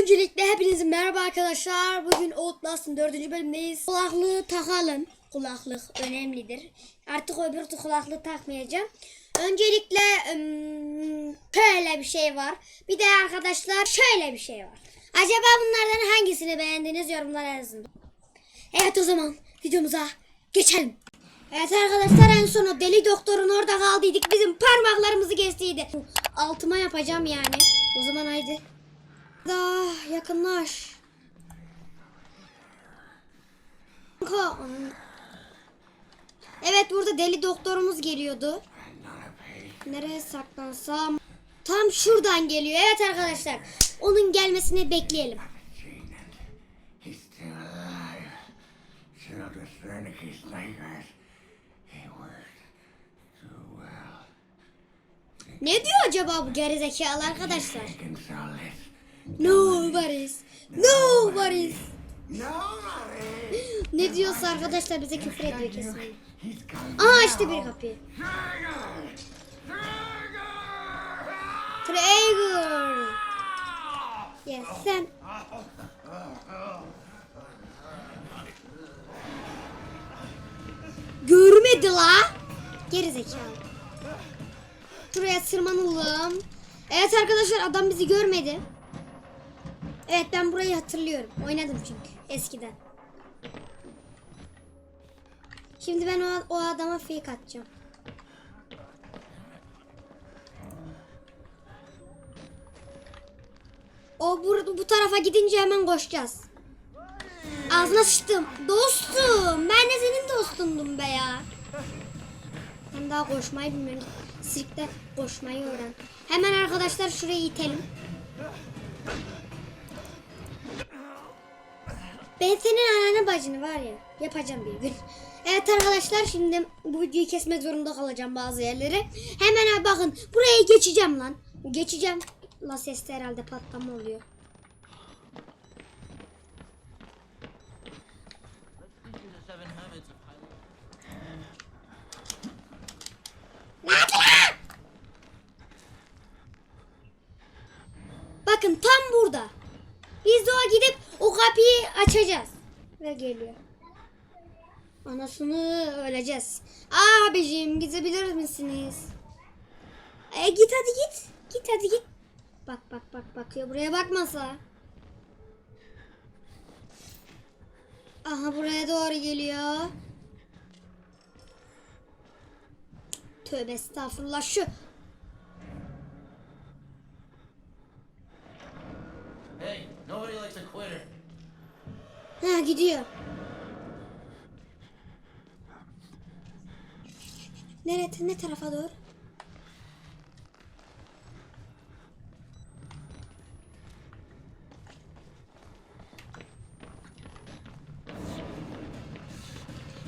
Öncelikle hepinize merhaba arkadaşlar. Bugün Outlast'ın dördüncü bölümündeyiz. Kulaklığı takalım. Kulaklık önemlidir. Artık öbür kulaklığı takmayacağım. Öncelikle şöyle bir şey var. Bir de arkadaşlar şöyle bir şey var. Acaba bunlardan hangisini beğendiniz yorumlara yazın. Evet o zaman videomuza geçelim. Evet arkadaşlar en son o deli doktorun orada kaldıydık. Bizim parmaklarımızı kestiydi. Altıma yapacağım yani. O zaman haydi. Daha yakınlaş. Evet burada deli doktorumuz geliyordu. Nereye saklansam? Tam şuradan geliyor. Evet arkadaşlar. Onun gelmesini bekleyelim. Ne diyor acaba bu gerizekalı arkadaşlar? Solace. Nobody's. Nobody's. Nobody! Ne diyorsa arkadaşlar bize küfür ediyor kesin. Aa açtı bir! Trigger! Traeger. Yes sen. Görmedi la. Geri zekalı. Şuraya tırmanalım. Evet arkadaşlar adam bizi görmedi. Evet ben burayı hatırlıyorum. Oynadım çünkü eskiden. Şimdi ben o, o adama fake atacağım. O bu, bu tarafa gidince hemen koşacağız. Ağzına sıçtım. Dostum. Ben de senin dostundum be ya. Ben daha koşmayı bilmiyorum. Sirkte koşmayı öğren. Hemen arkadaşlar şurayı itelim. Ben senin ananı bacını var ya yapacağım bir gün. Evet arkadaşlar şimdi bu videoyu kesmek zorunda kalacağım bazı yerleri. Hemen bakın buraya geçeceğim lan. Geçeceğim. La seste herhalde patlama oluyor. Bakın tam burada. Biz de o gidip o kapıyı açacağız. Ve geliyor. Anasını öleceğiz. Abicim gidebilir misiniz? E git hadi git. Git hadi git. Bak bak bak bakıyor buraya bakmasa. Aha buraya doğru geliyor. Tövbe estağfurullah şu. Hey, nobody likes a quitter. Ha gidiyor. Nereye ne tarafa doğru?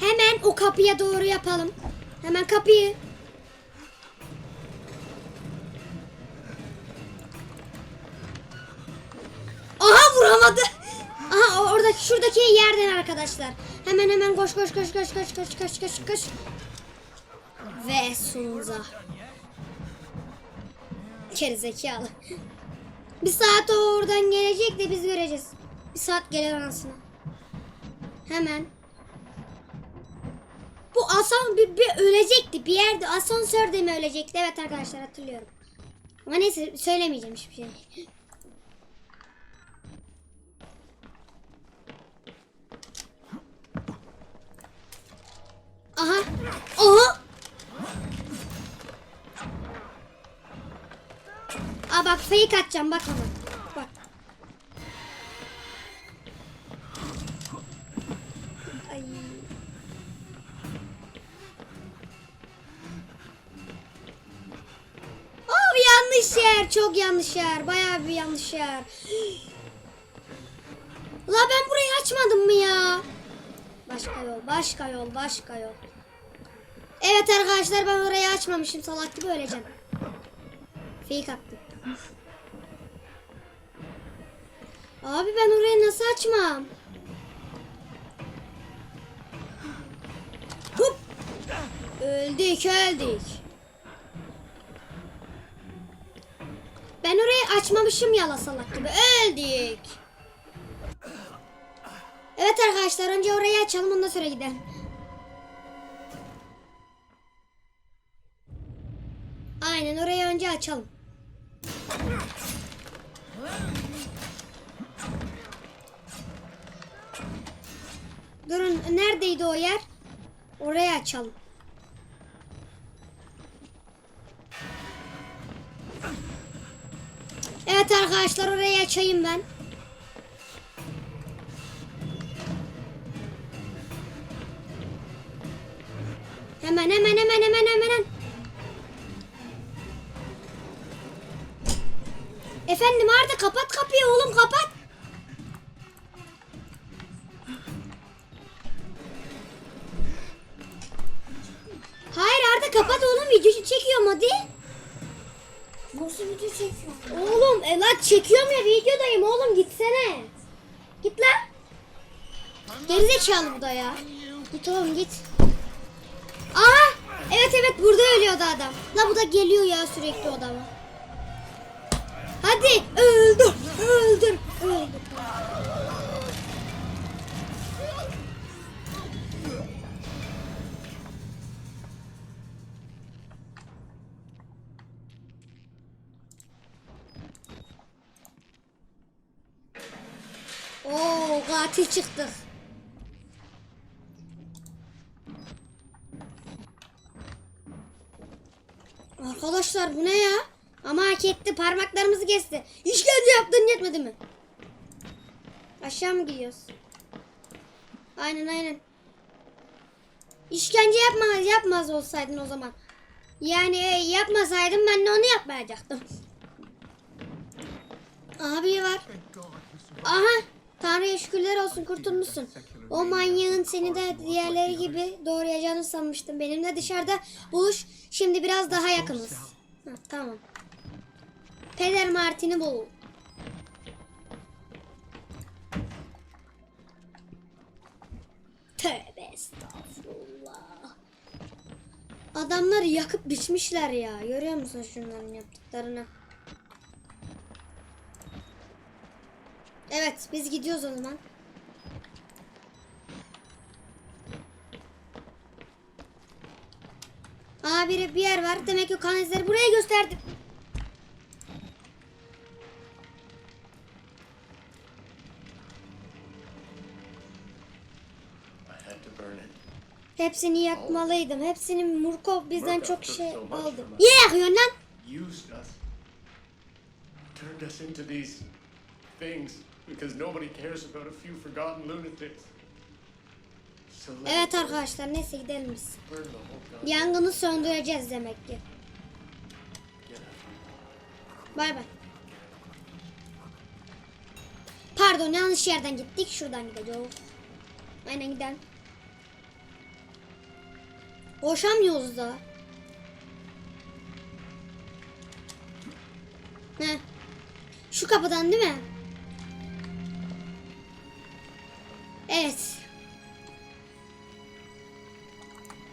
Hemen o kapıya doğru yapalım. Hemen kapıyı. Şuradaki yerden arkadaşlar. Hemen hemen koş koş koş koş koş koş koş koş koş. Ve Sunza. Gerizekalı. Bir saat oradan gelecek de biz göreceğiz. Bir saat gelir anasını. Hemen. Bu asan bir, bir ölecekti. Bir yerde asansörde mi ölecekti? Evet arkadaşlar hatırlıyorum. Ama neyse söylemeyeceğim hiçbir şey. Aha. Aha. Aa bak fake atacağım bak ama. Bak. Ay. Oh yanlış yer. Çok yanlış yer. Bayağı bir yanlış yer. La ben burayı açmadım mı ya? Başka yol, başka yol, başka yol. Evet arkadaşlar ben orayı açmamışım. Salak gibi öleceğim. Fake attım. Abi ben orayı nasıl açmam? Hup. Öldük öldük. Ben orayı açmamışım ya la salak gibi. Öldük. Evet arkadaşlar önce orayı açalım ondan sonra gidelim. Aynen orayı önce açalım. Durun neredeydi o yer? Orayı açalım. Evet arkadaşlar orayı açayım ben. Efendim Arda kapat kapıyı oğlum kapat. Hayır Arda kapat oğlum video çekiyorum hadi. Nasıl video çekiyor? Oğlum e lan çekiyorum ya videodayım oğlum gitsene. Git lan. Gerizekalı bu da ya. Git oğlum git. Aa evet evet burada ölüyordu adam. La bu da geliyor ya sürekli odama. Hadi öldür öldür öldür. Oo katil çıktı. Arkadaşlar bu ne ya? Ama hak etti parmaklarımızı kesti. İşkence yaptın yetmedi mi? Aşağı mı gidiyoruz? Aynen aynen. İşkence yapmaz yapmaz olsaydın o zaman. Yani e, yapmasaydım ben de onu yapmayacaktım. Abi var. Aha. Tanrı'ya şükürler olsun kurtulmuşsun. O manyağın seni de diğerleri gibi doğrayacağını sanmıştım. Benimle dışarıda buluş. Şimdi biraz daha yakınız. Ha, tamam. Peder Martin'i bul. Tövbe estağfurullah. Adamları yakıp biçmişler ya. Görüyor musun şunların yaptıklarını? Evet biz gidiyoruz o zaman. Aa biri bir yer var. Demek ki kan izleri buraya gösterdi. Hepsini yakmalıydım. Hepsini Murkov bizden Murkov çok şey so aldı. Niye yakıyorsun lan? Used us. Turned us into these things because nobody cares about a few forgotten lunatics. So Evet arkadaşlar neyse gidelim biz. Yangını söndüreceğiz demek ki. Bay bay. Pardon yanlış yerden gittik. Şuradan gideceğiz. Aynen gidelim. Koşamıyoruz da. Heh. Şu kapıdan değil mi? Evet.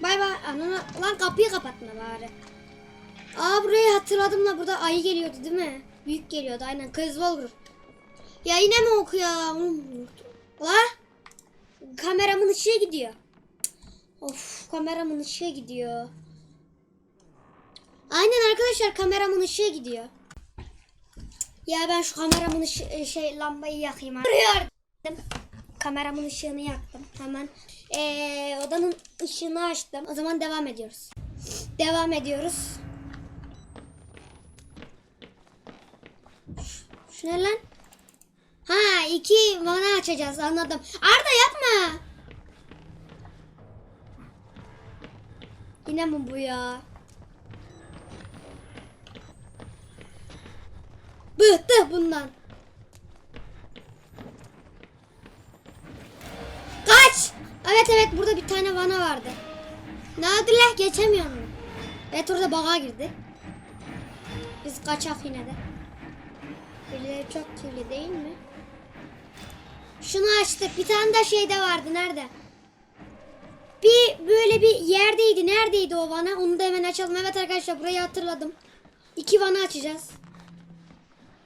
Bay bay. Anana, lan kapıyı kapatma bari. Aa burayı hatırladım da burada ayı geliyordu değil mi? Büyük geliyordu aynen. Kız Wolver. Ya yine mi oku ya? La? Kameramın ışığı gidiyor. Of kameramın ışığı gidiyor. Aynen arkadaşlar kameramın ışığı gidiyor. Ya ben şu kameramın ışı- şey lambayı yakayım. Arıyordum. Kameramın ışığını yaktım. Hemen ee, odanın ışığını açtım. O zaman devam ediyoruz. Devam ediyoruz. Şu ne lan? Ha iki vana açacağız anladım. Arda yapma. Yine mi bu ya? Bıhtı bundan. Kaç! Evet evet burada bir tane vana vardı. Nadirlah geçemiyorum. Evet orada baga girdi. Biz kaçak yine de. Birileri çok kirli değil mi? Şunu açtık. Bir tane de şeyde vardı. Nerede? Bir böyle bir yerdeydi. Neredeydi o vana? Onu da hemen açalım. Evet arkadaşlar burayı hatırladım. İki vana açacağız.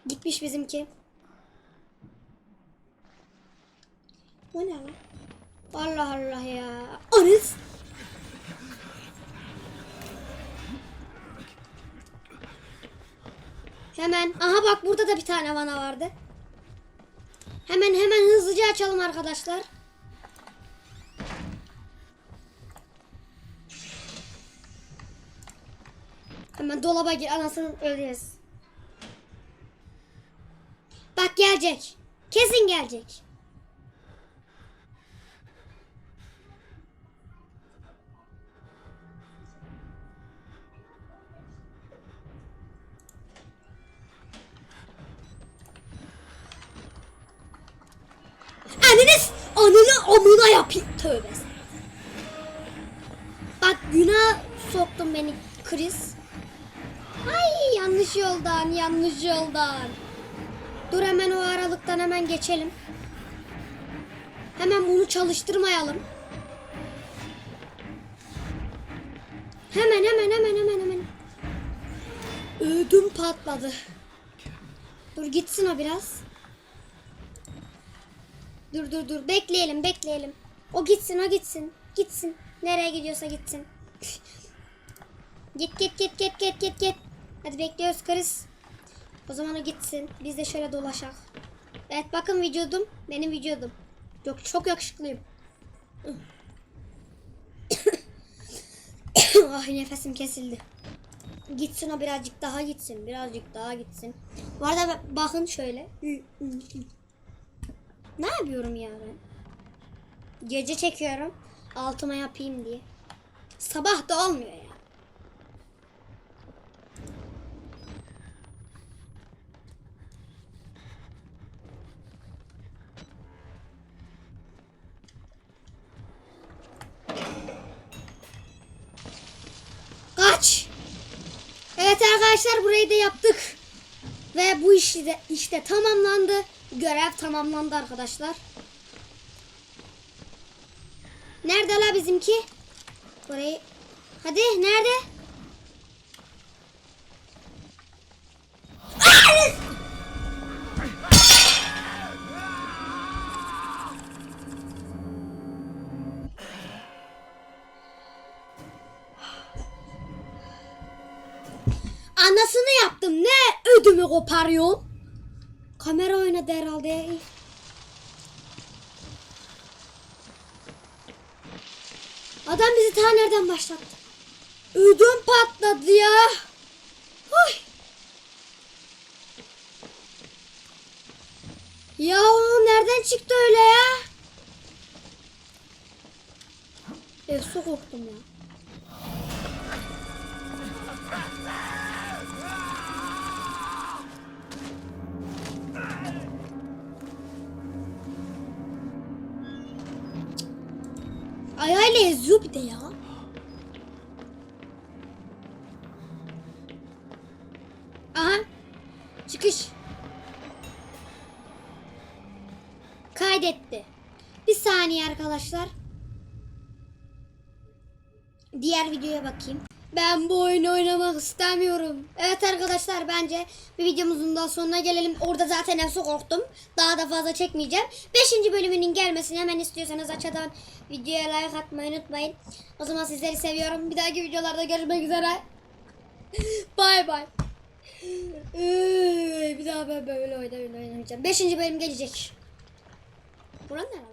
Gitmiş bizimki. O ne lan? Allah Allah ya. Anız. Hemen. Aha bak burada da bir tane vana vardı. Hemen hemen hızlıca açalım arkadaşlar. Dolaba gir anasını öleceğiz. Bak gelecek. Kesin gelecek. Anneniz anını amına yapayım. Tövbe. Bak günah soktun beni Chris. Yanlış yoldan yanlış yoldan. Dur hemen o aralıktan hemen geçelim. Hemen bunu çalıştırmayalım. Hemen hemen hemen hemen hemen. Ödüm patladı. Dur gitsin o biraz. Dur dur dur bekleyelim bekleyelim. O gitsin o gitsin. Gitsin. Nereye gidiyorsa gitsin. git git git git git git git. Hadi bekliyoruz Chris. O zaman o gitsin. Biz de şöyle dolaşak. Evet bakın vücudum. Benim vücudum. Yok çok yakışıklıyım. ah nefesim kesildi. Gitsin o birazcık daha gitsin. Birazcık daha gitsin. Bu arada bakın şöyle. Ne yapıyorum ya? Gece çekiyorum. Altıma yapayım diye. Sabah da olmuyor ya. Kaç. Evet arkadaşlar burayı da yaptık. Ve bu işi de işte tamamlandı. Görev tamamlandı arkadaşlar. Nerede la bizimki? Burayı. Hadi nerede? Koparıyorsun? Kamera oynadı herhalde. Adam bizi ta nereden başlattı? Ödüm patladı ya. Oy. Ya o nereden çıktı öyle ya? E su korktum ya. Ayağıyla eziyor bir de ya. Aha. Çıkış. Kaydetti. Bir saniye arkadaşlar. Diğer videoya bakayım. Ben bu oyunu oynamak istemiyorum. Evet arkadaşlar bence bir videomuzun daha sonuna gelelim. Orada zaten hepsi korktum. Daha da fazla çekmeyeceğim. Beşinci bölümünün gelmesini hemen istiyorsanız aşağıdan videoya like atmayı unutmayın. O zaman sizleri seviyorum. Bir dahaki videolarda görüşmek üzere. bay bay. Bir daha ben böyle oynamayacağım. Beşinci bölüm gelecek. Buranın nerede?